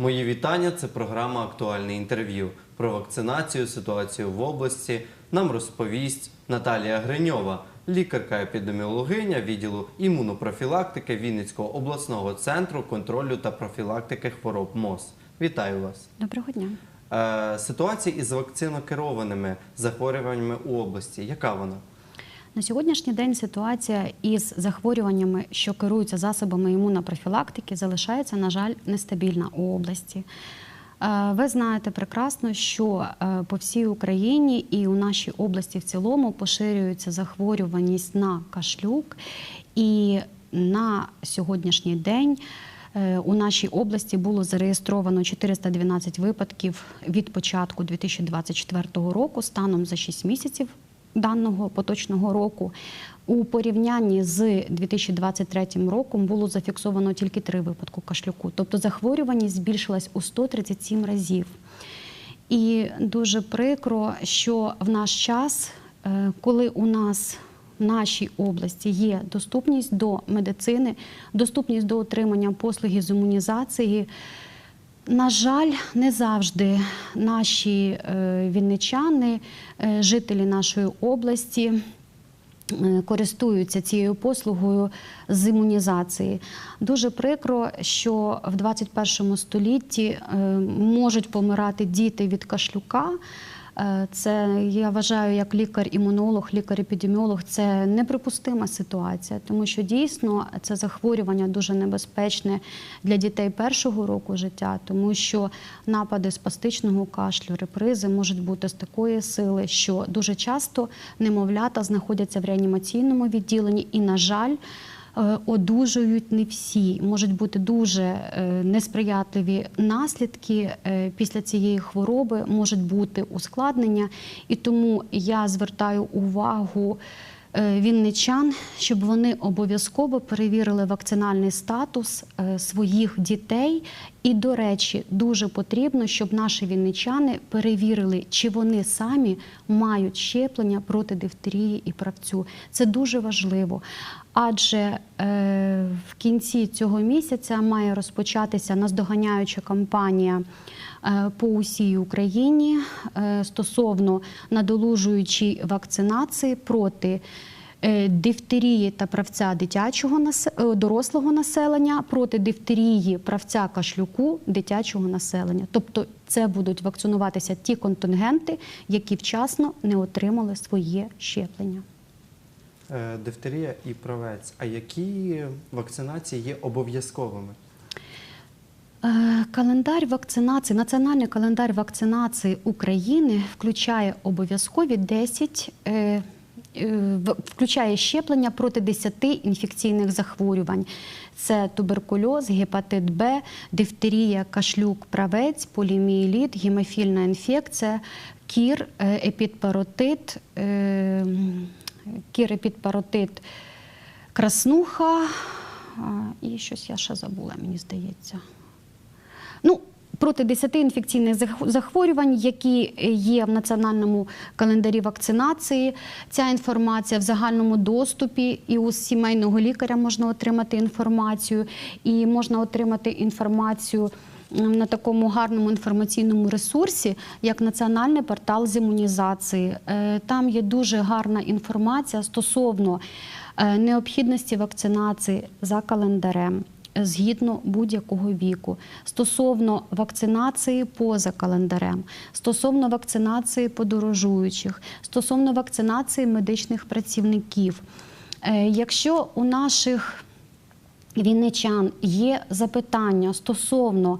Мої вітання. Це програма Актуальне інтерв'ю. Про вакцинацію, ситуацію в області нам розповість Наталія Гриньова, лікарка-епідеміологиня відділу імунопрофілактики Вінницького обласного центру контролю та профілактики хвороб МОЗ. Вітаю вас. Доброго дня. Е, ситуація із вакцинокерованими захворюваннями у області. Яка вона? На сьогоднішній день ситуація із захворюваннями, що керуються засобами імунопрофілактики, залишається, на жаль, нестабільна у області. Е, Ви знаєте прекрасно, що е, по всій Україні і у нашій області в цілому поширюється захворюваність на кашлюк, і на сьогоднішній день. е, У нашій області було зареєстровано 412 випадків від початку 2024 року станом за 6 місяців даного поточного року. У порівнянні з 2023 роком було зафіксовано тільки три випадки кашлюку, тобто захворюваність збільшилась у 137 разів. І дуже прикро, що в наш час, е, коли у нас в нашій області є доступність до медицини, доступність до отримання послуги з імунізації. На жаль, не завжди наші е, вінничани, е, жителі нашої області, е, користуються цією послугою з імунізації. Дуже прикро, що в 21 столітті можуть помирати діти від кашлюка. Е, Це я вважаю, як лікар-імунолог, лікар-епідеміолог, це неприпустима ситуація, тому що дійсно це захворювання дуже небезпечне для дітей першого року життя, тому що напади спастичного кашлю, репризи можуть бути з такої сили, що дуже часто немовлята знаходяться в реанімаційному відділенні, і, на жаль, одужують не всі. Можуть бути дуже е, несприятливі наслідки е, після цієї хвороби, можуть бути ускладнення. І тому я звертаю увагу е, вінничан, щоб вони обов'язково перевірили вакцинальний статус е, своїх дітей. І, до речі, дуже потрібно, щоб наші вінничани перевірили, чи вони самі мають щеплення проти дифтерії і правцю. Це дуже важливо. Адже е, в кінці цього місяця має розпочатися наздоганяюча кампанія е, по усій Україні е, стосовно надолужуючої вакцинації проти е, дифтерії та правця дитячого е, дорослого населення, проти дифтерії, правця кашлюку дитячого населення. Тобто це будуть вакцинуватися ті контингенти, які вчасно не отримали своє щеплення. Е, Дифтерія і правець. А які вакцинації є обов'язковими? Е, Календар вакцинації, національний календар вакцинації України включає обов'язкові 10, е, е, включає щеплення проти 10 інфекційних захворювань. Це туберкульоз, гепатит Б, дифтерія, кашлюк, правець, полімієліт, гемофільна інфекція, кір, епідпаротит, кір, епідпаротит, краснуха. І щось я ще забула, мені здається. Ну, проти 10 інфекційних захворювань, які є в національному календарі вакцинації. Ця інформація в загальному доступі, і у сімейного лікаря можна отримати інформацію, і можна отримати інформацію. На такому гарному інформаційному ресурсі, як Національний портал з імунізації, Е, там є дуже гарна інформація стосовно е, необхідності вакцинації за календарем згідно будь-якого віку, стосовно вакцинації поза календарем, стосовно вакцинації подорожуючих, стосовно вакцинації медичних працівників. Е, Якщо у наших вінничан є запитання стосовно,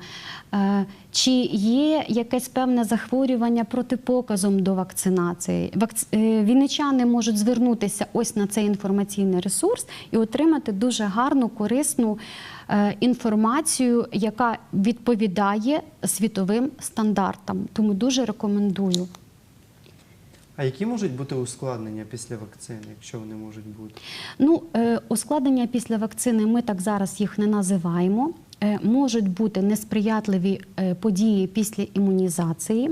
е, чи є якесь певне захворювання протипоказом до вакцинації. Вакц... е, Вінничани можуть звернутися ось на цей інформаційний ресурс і отримати дуже гарну, корисну інформацію, яка відповідає світовим стандартам. Тому дуже рекомендую. А які можуть бути ускладнення після вакцини, якщо вони можуть бути? Ну, е, ускладнення після вакцини ми так зараз їх не називаємо. Е, Можуть бути несприятливі е, події після імунізації.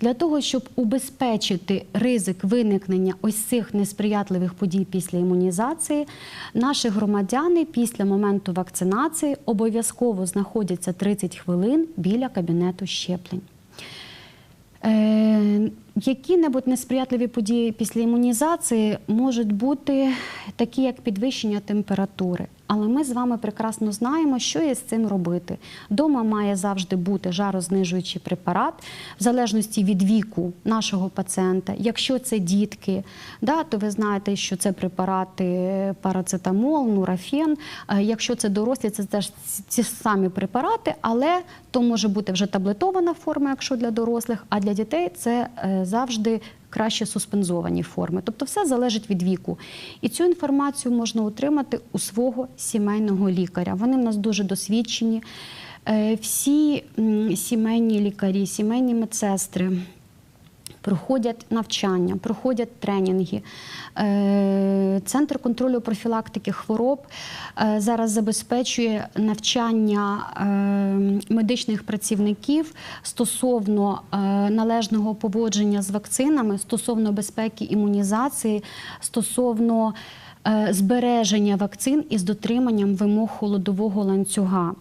Для того, щоб убезпечити ризик виникнення ось цих несприятливих подій після імунізації, наші громадяни після моменту вакцинації обов'язково знаходяться 30 хвилин біля кабінету щеплень. Які-небудь несприятливі події після імунізації можуть бути такі, як підвищення температури. Але ми з вами прекрасно знаємо, що є з цим робити. Дома має завжди бути жарознижуючий препарат, в залежності від віку нашого пацієнта. Якщо це дітки, да, то ви знаєте, що це препарати парацетамол, нурофен. Е, Якщо це дорослі, це теж ці самі препарати, але то може бути вже таблетована форма, якщо для дорослих, а для дітей це е, завжди краще суспензовані форми. Тобто все залежить від віку. І цю інформацію можна отримати у свого сімейного лікаря. Вони в нас дуже досвідчені. Е, Всі сімейні лікарі, сімейні медсестри проходять навчання, проходять тренінги. Е, Центр контролю профілактики хвороб е, зараз забезпечує навчання е, медичних працівників стосовно належного поводження з вакцинами, стосовно безпеки імунізації, стосовно збереження вакцин із дотриманням вимог холодового ланцюга.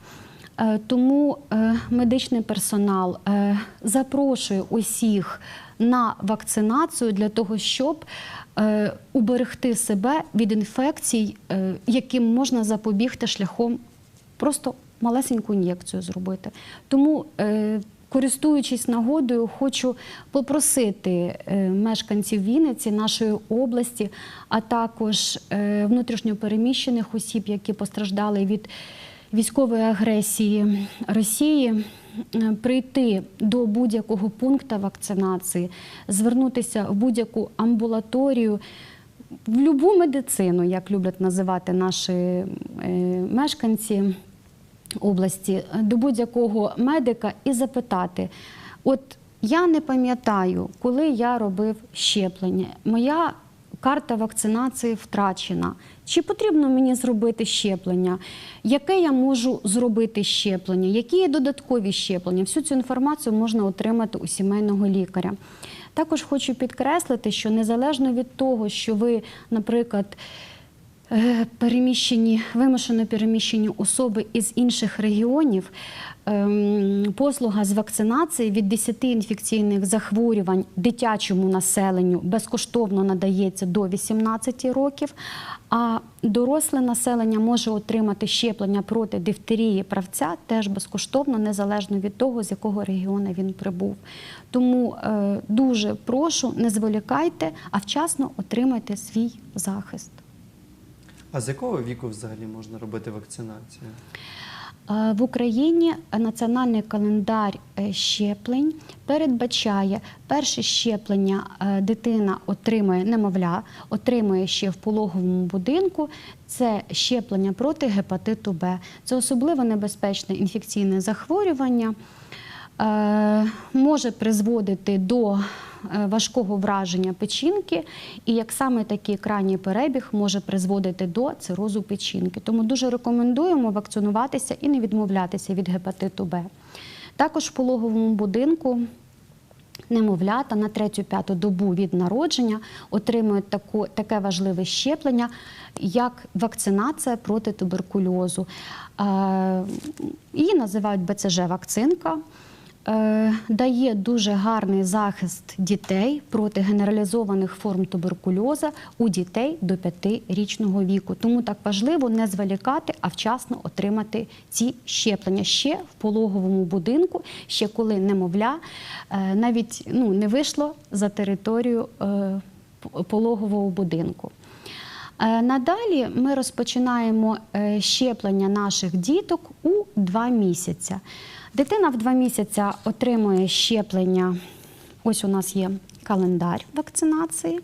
Е, Тому е, медичний персонал е, запрошує усіх на вакцинацію для того, щоб уберегти себе від інфекцій, яким можна запобігти шляхом просто малесеньку ін'єкцію зробити. Тому Користуючись нагодою, хочу попросити мешканців Вінниці, нашої області, а також внутрішньопереміщених осіб, які постраждали від військової агресії Росії, е, прийти до будь-якого пункту вакцинації, звернутися в будь-яку амбулаторію. В любу медицину, як люблять називати наші е, мешканці області, до будь-якого медика і запитати: от я не пам'ятаю, коли я робив щеплення, моя карта вакцинації втрачена. Чи потрібно мені зробити щеплення? Яке я можу зробити щеплення? Які є додаткові щеплення? Всю цю інформацію можна отримати у сімейного лікаря. Також хочу підкреслити, що незалежно від того, що ви, наприклад, переміщені, вимушено переміщені особи із інших регіонів, ем, послуга з вакцинації від 10 інфекційних захворювань дитячому населенню безкоштовно надається до 18 років, а доросле населення може отримати щеплення проти дифтерії правця теж безкоштовно, незалежно від того, з якого регіону він прибув. Тому е, дуже прошу, не зволікайте, а вчасно отримайте свій захист. А з якого віку взагалі можна робити вакцинацію? Е, В Україні національний календар е, щеплень передбачає перше щеплення е, дитина отримує немовля, отримує ще в пологовому будинку. Це щеплення проти гепатиту Б. Це особливо небезпечне інфекційне захворювання. Може призводити до важкого враження печінки, і як саме такий крайній перебіг може призводити до цирозу печінки. Тому дуже рекомендуємо вакцинуватися і не відмовлятися від гепатиту Б. Також в пологовому будинку немовлята на третю-п'яту добу від народження отримують таку, таке важливе щеплення, як вакцинація проти туберкульозу. Е, Її називають БЦЖ-вакцинка. Е, Дає дуже гарний захист дітей проти генералізованих форм туберкульозу у дітей до 5-річного віку. Тому так важливо не зволікати, а вчасно отримати ці щеплення ще в пологовому будинку, ще коли немовля е, навіть ну, не вийшло за територію е, пологового будинку. Надалі ми розпочинаємо щеплення наших діток у 2 місяці. Дитина в два місяці отримує щеплення. Ось у нас є календар вакцинації.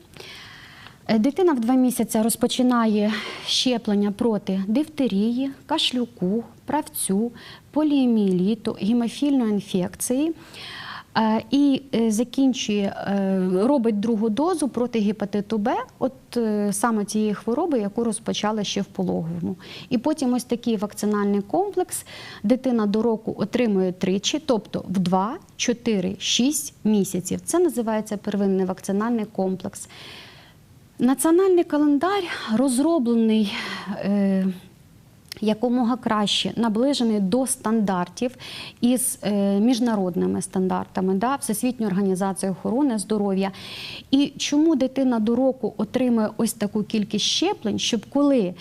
Е, Дитина в два місяці розпочинає щеплення проти дифтерії, кашлюку, правцю, поліеміліту, гемофільної інфекції. Е, і е, закінчує, е, робить другу дозу проти гепатиту Б, от саме цієї хвороби, яку розпочали ще в пологовому. І потім ось такий вакцинальний комплекс дитина до року отримує тричі, тобто в 2, 4, 6 місяців. Це називається первинний вакцинальний комплекс. Національний календар розроблений якомога краще, наближений до стандартів із е, міжнародними стандартами, да, Всесвітньої організації охорони здоров'я. І чому дитина до року отримує ось таку кількість щеплень, щоб коли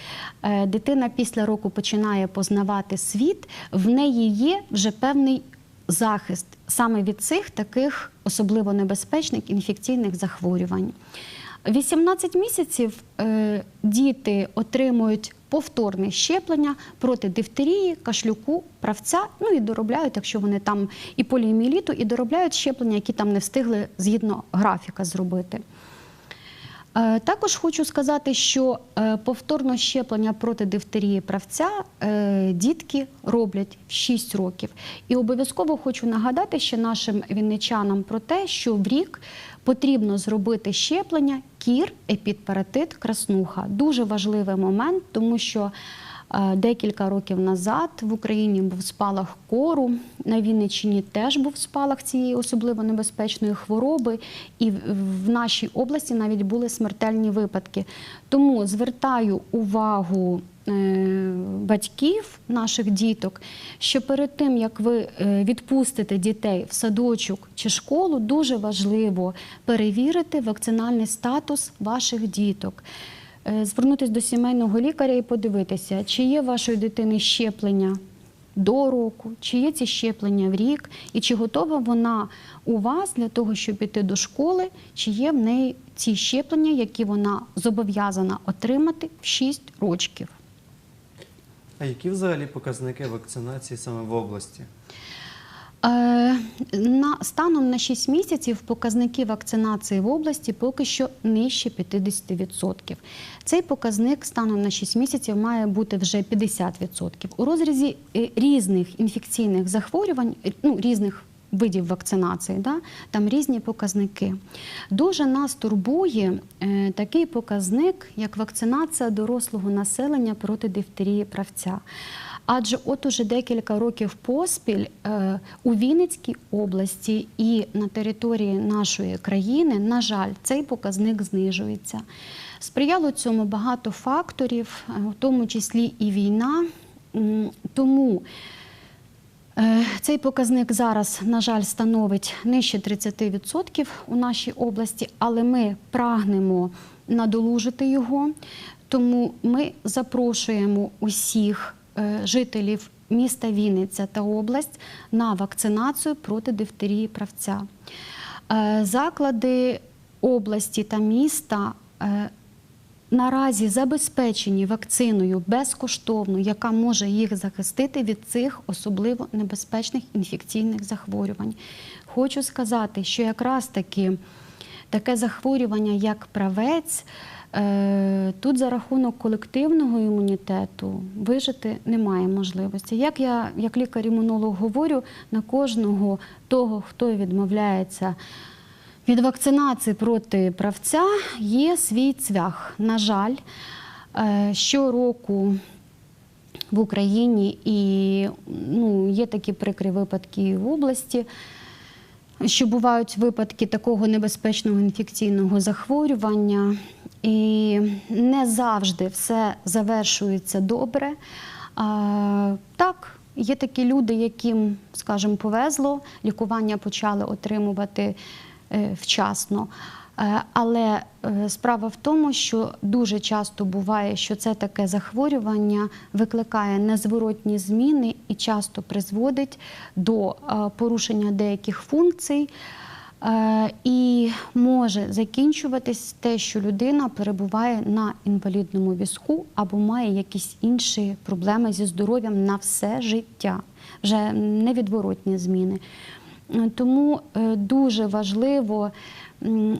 е, дитина після року починає познавати світ, в неї є вже певний захист саме від цих таких особливо небезпечних інфекційних захворювань. 18 місяців е, діти отримують повторне щеплення проти дифтерії, кашлюку, правця. Ну і доробляють, якщо вони там і поліоміеліту, і доробляють щеплення, які там не встигли згідно графіка зробити. Е, Також хочу сказати, що е, повторно щеплення проти дифтерії правця е, дітки роблять в 6 років. І обов'язково хочу нагадати ще нашим вінничанам про те, що в рік потрібно зробити щеплення кір, епідпаратит, краснуха. Дуже важливий момент, тому що е, декілька років назад в Україні був спалах кору, на Вінниччині теж був спалах цієї особливо небезпечної хвороби, і в- нашій області навіть були смертельні випадки. Тому звертаю увагу батьків наших діток, що перед тим як ви е, відпустите дітей в садочок чи школу, дуже важливо перевірити вакцинальний статус ваших діток. Е, Звернутися до сімейного лікаря і подивитися, чи є вашої дитини щеплення до року, чи є ці щеплення в рік, і чи готова вона у вас для того, щоб піти до школи, чи є в неї ці щеплення, які вона зобов'язана отримати в 6 років. А які взагалі показники вакцинації саме в області? Е, На станом на 6 місяців показники вакцинації в області поки що нижче 50%. Цей показник станом на 6 місяців має бути вже 50%. У розрізі е, різних інфекційних захворювань, ну різних видів вакцинації, да, там різні показники. Дуже нас турбує е, такий показник, як вакцинація дорослого населення проти дифтерії правця. Адже от уже декілька років поспіль е, у Вінницькій області і на території нашої країни, на жаль, цей показник знижується. Сприяло цьому багато факторів, е, в тому числі і війна. Тому Цей показник зараз, на жаль, становить нижче 30% у нашій області, але ми прагнемо надолужити його. Тому ми запрошуємо усіх е, жителів міста Вінниця та область на вакцинацію проти дифтерії правця. Е, Заклади області та міста е, наразі забезпечені вакциною безкоштовно, яка може їх захистити від цих особливо небезпечних інфекційних захворювань. Хочу сказати, що якраз таки таке захворювання, як правець, е, тут за рахунок колективного імунітету вижити немає можливості. Як я, як лікар-імунолог, говорю, на кожного того, хто відмовляється від вакцинації проти правця є свій цвях. На жаль, е, щороку в Україні і ну, є такі прикрі випадки в області, що бувають випадки такого небезпечного інфекційного захворювання. І не завжди все завершується добре. А, так, є такі люди, яким, скажімо, повезло, лікування почали отримувати е, вчасно. Е, Але е, справа в тому, що дуже часто буває, що це таке захворювання викликає незворотні зміни і часто призводить до е, порушення деяких функцій. Е, І може закінчуватись те, що людина перебуває на інвалідному візку або має якісь інші проблеми зі здоров'ям на все життя, вже невідворотні зміни. Тому е, дуже важливо,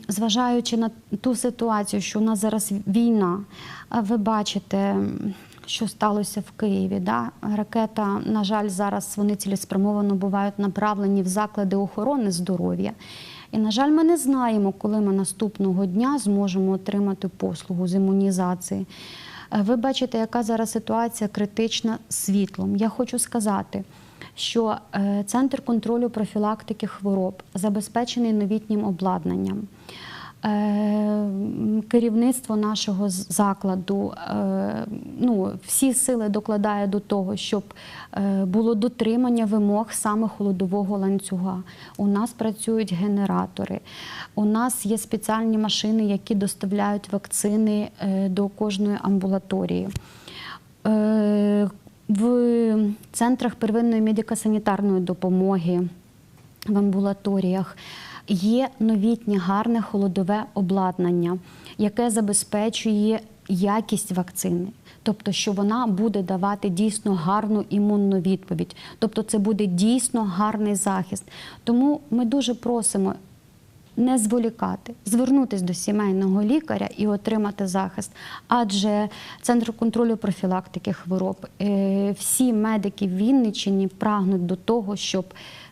зважаючи на ту ситуацію, що у нас зараз війна, ви бачите, що сталося в Києві. Да? Ракета, на жаль, зараз вони цілеспрямовано бувають направлені в заклади охорони здоров'я. І, на жаль, ми не знаємо, коли ми наступного дня зможемо отримати послугу з імунізації. Е, Ви бачите, яка зараз ситуація критична світлом. Я хочу сказати, що е, Центр контролю профілактики хвороб забезпечений новітнім обладнанням. Е, Керівництво нашого закладу е, ну, всі сили докладає до того, щоб було дотримання вимог саме холодового ланцюга. У нас працюють генератори, у нас є спеціальні машини, які доставляють вакцини до кожної амбулаторії. В центрах первинної медико-санітарної допомоги в амбулаторіях є новітнє гарне холодове обладнання, яке забезпечує якість вакцини. Тобто, що вона буде давати дійсно гарну імунну відповідь, тобто це буде дійсно гарний захист. Тому ми дуже просимо не зволікати, звернутися до сімейного лікаря і отримати захист. Адже Центр контролю профілактики хвороб, е, всі медики в Вінниччині прагнуть до того, щоб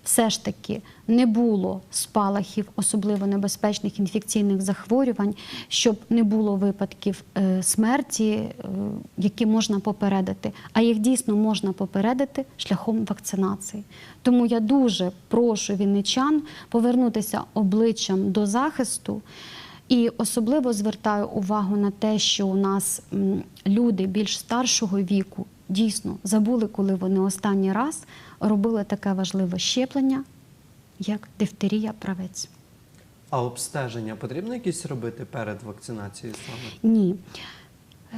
все ж таки не було спалахів, особливо небезпечних інфекційних захворювань, щоб не було випадків е, смерті, е, які можна попередити. А їх дійсно можна попередити шляхом вакцинації. Тому я дуже прошу вінничан повернутися обличчям до захисту. І особливо звертаю увагу на те, що у нас люди більш старшого віку дійсно забули, коли вони останній раз робили таке важливе щеплення, як дифтерія правець. А обстеження потрібно якісь робити перед вакцинацією саме? Ні.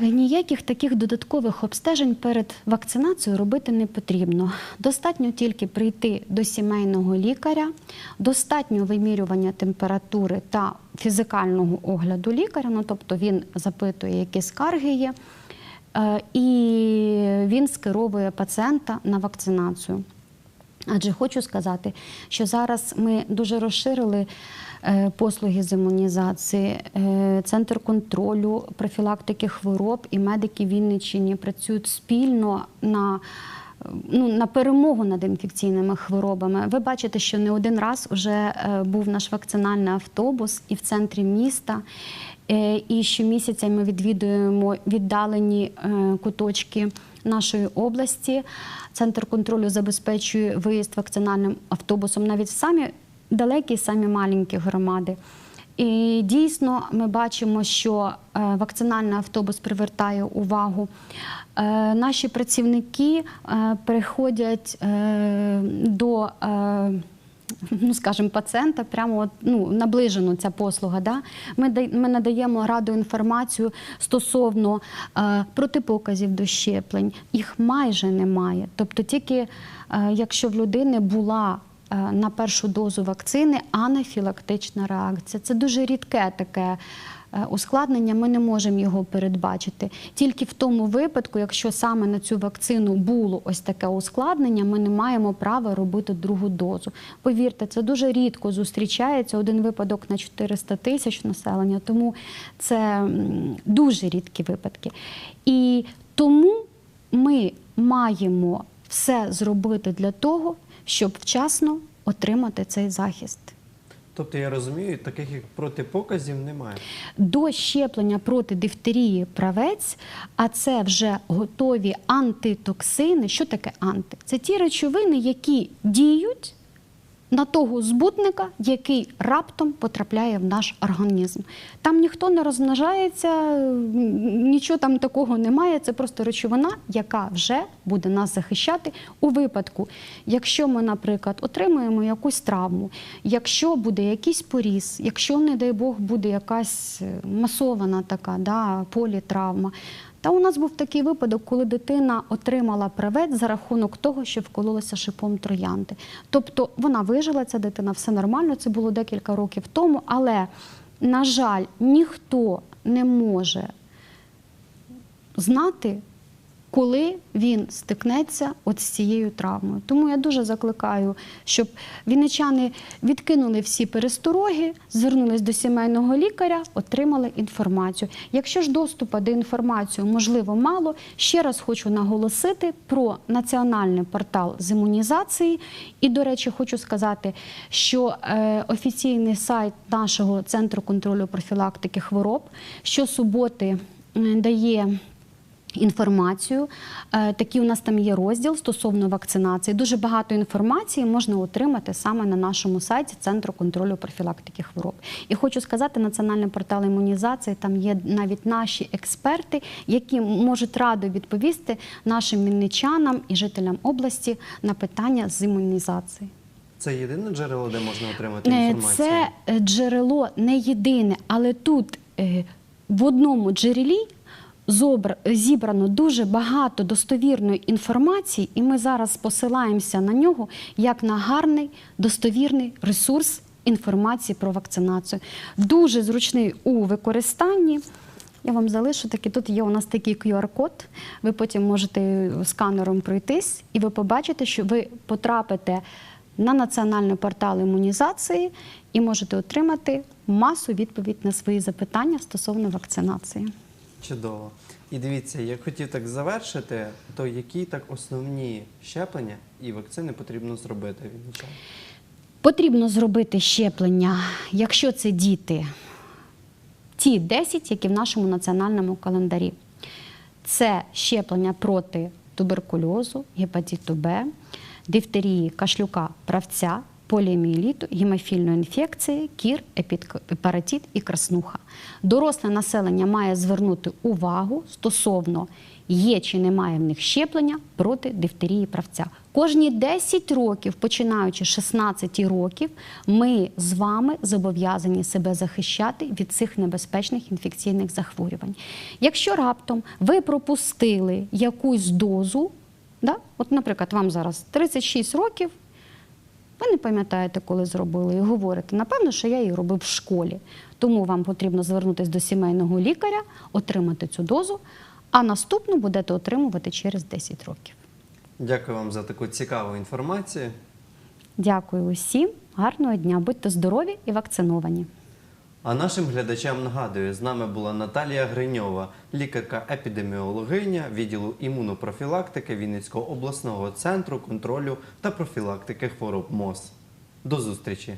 Ніяких таких додаткових обстежень перед вакцинацією робити не потрібно. Достатньо тільки прийти до сімейного лікаря, достатньо вимірювання температури та фізикального огляду лікаря. Ну тобто він запитує, які скарги є, е, і він скеровує пацієнта на вакцинацію. Адже хочу сказати, що зараз ми дуже розширили е, послуги з імунізації, Е, центр контролю профілактики хвороб і медики Вінниччині працюють спільно на. е, Ну, на перемогу над інфекційними хворобами. Ви бачите, що не один раз вже е, був наш вакцинальний автобус і в центрі міста. Е, І щомісяця ми відвідуємо віддалені е, куточки нашої області. Центр контролю забезпечує виїзд вакцинальним автобусом навіть в самі далекі, самі маленькі громади. І дійсно ми бачимо, що е, вакцинальний автобус привертає увагу. Наші працівники приходять до. Ну, скажімо, пацієнта прямо от, ну, наближено ця послуга. Да? Ми, ми надаємо раду інформацію стосовно е, протипоказів до щеплень. Їх майже немає. Тобто тільки е, якщо в людини була е, на першу дозу вакцини анафілактична реакція. Це дуже рідке таке ускладнення, ми не можемо його передбачити. Тільки в тому випадку, якщо саме на цю вакцину було ось таке ускладнення, ми не маємо права робити другу дозу. Повірте, це дуже рідко зустрічається один випадок на 400 тисяч населення, тому це дуже рідкі випадки. І тому ми маємо все зробити для того, щоб вчасно отримати цей захист. Тобто я розумію, таких протипоказів немає. До щеплення проти дифтерії правець, а це вже готові антитоксини. Що таке анти? Це ті речовини, які діють на того збутника, який раптом потрапляє в наш організм. Там ніхто не розмножається, нічого там такого немає. Це просто речовина, яка вже буде нас захищати у випадку, якщо ми, наприклад, отримуємо якусь травму, якщо буде якийсь поріз, якщо, не дай Бог, буде якась масована така да, політравма. Та у нас був такий випадок, коли дитина отримала правець за рахунок того, що вкололася шипом троянди. Тобто вона вижила, ця дитина, все нормально, це було декілька років тому, але, на жаль, ніхто не може знати, коли він стикнеться от з цією травмою. Тому я дуже закликаю, щоб вінничани відкинули всі перестороги, звернулись до сімейного лікаря, отримали інформацію. Якщо ж доступу до інформації можливо мало, ще раз хочу наголосити про національний портал з імунізації. І, до речі, хочу сказати, що е, офіційний сайт нашого центру контролю профілактики хвороб щосуботи дає. Інформацію, Е, такий у нас там є розділ стосовно вакцинації. Дуже багато інформації можна отримати саме на нашому сайті Центру контролю профілактики хвороб. І хочу сказати, національний портал імунізації там є навіть наші експерти, які можуть радо відповісти нашим мінничанам і жителям області на питання з імунізації. Це єдине джерело, де можна отримати Е, інформацію? Це е, джерело не єдине, але тут в одному джерелі зібрано дуже багато достовірної інформації, і ми зараз посилаємося на нього як на гарний достовірний ресурс інформації про вакцинацію. Дуже зручний у використанні. Я вам залишу таки. Тут є у нас такий QR-код. Ви потім можете сканером пройтись, і ви побачите, що ви потрапите на національний портал імунізації і можете отримати масу відповідь на свої запитання стосовно вакцинації. Чудово. І дивіться, я хотів так завершити, то які так основні щеплення і вакцини потрібно зробити вінничанам? Потрібно зробити щеплення, якщо це діти, ті 10, які в нашому національному календарі. Це щеплення проти туберкульозу, гепатиту Б, дифтерії, кашлюка, правця, поліомієліту, гемофільної інфекції, кір, епідк- і краснуха. Доросле населення має звернути увагу стосовно є чи немає в них щеплення проти дифтерії правця. Кожні 10 років, починаючи з 16 років, ми з вами зобов'язані себе захищати від цих небезпечних інфекційних захворювань. Якщо раптом ви пропустили якусь дозу, да? от, наприклад, вам зараз 36 років, ви не пам'ятаєте, коли зробили, і говорите, напевно, що я її робив в школі. Тому вам потрібно звернутися до сімейного лікаря, отримати цю дозу, а наступну будете отримувати через 10 років. Дякую вам за таку цікаву інформацію. Дякую усім, гарного дня, будьте здорові і вакциновані. А нашим глядачам нагадую, з нами була Наталія Гриньова, лікарка-епідеміологиня відділу імунопрофілактики Вінницького обласного центру контролю та профілактики хвороб МОЗ. До зустрічі!